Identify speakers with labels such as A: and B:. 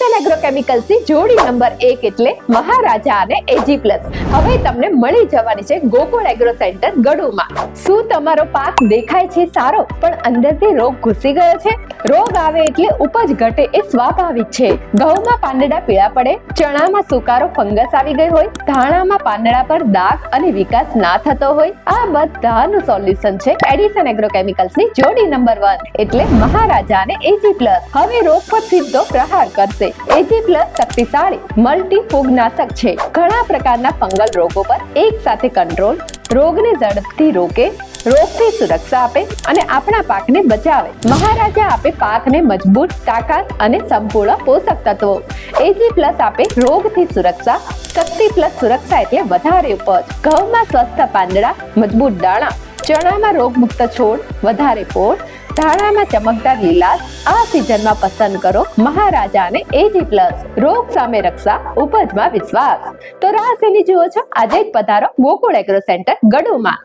A: Edison એગ્રોકેમિકલ્સની જોડી number એક એટલે મહારાજા અને એજી પ્લસ હવે તમને મળી જવાની છે ગોકુળ એગ્રો સેન્ટર ગડુમાં. શું તમારો પાક દેખાય છે સારો? પણ અંદરથી રોગ ઘૂસી ગયો છે. રોગ આવે એટલે ઉપજ ઘટે એ સ્વાભાવિક છે. ઘઉંમાં પાંદડા પીળા પડે, ચણામાં સુકારો ફંગસ આવી ગઈ હોય, ધાણામાં પાંદડા પર દાગ અને વિકાસ ના થતો હોય. આ બધાનું સોલ્યુશન છે એડિસન એગ્રોકેમિકલ્સની જોડી નંબર વન એટલે મહારાજા અને એજી પ્લસ હવે રોગ પર સીધો પ્રહાર કરશે. એજી પ્લસ શક્તિશાળી મલ્ટી ફૂગનાશક છે. ઘણા પ્રકારના ફંગલ રોગો પર એક સાથે કંટ્રોલ, રોગને ઝડપથી રોકે, રોગથી સુરક્ષા આપે અને આપણા પાકને બચાવે. મહારાજા આપે પાકને મજબૂત, તાકાત અને સંપૂર્ણ પોષક તત્વો. એજી પ્લસ આપે રોગથી સુરક્ષા, શક્તિ પ્લસ સુરક્ષા એટલે વધારે ઉપજ. ઘઉંમાં સ્વસ્થ પાંદડા, મજબૂત દાણા, ચણામાં રોગમુક્ત છોડ, વધારે પોષ ધાણામાં ચમકદાર લીલાશ આ સિઝનમાં પસંદ કરો મહારાજા અને એજી પ્લસ રોગ સામે રક્ષા, ઉપજમાં વિશ્વાસ. તો રાહ જુઓ છો, આજે જ પધારો ગોકુળ એગ્રો સેન્ટર ગડુમાં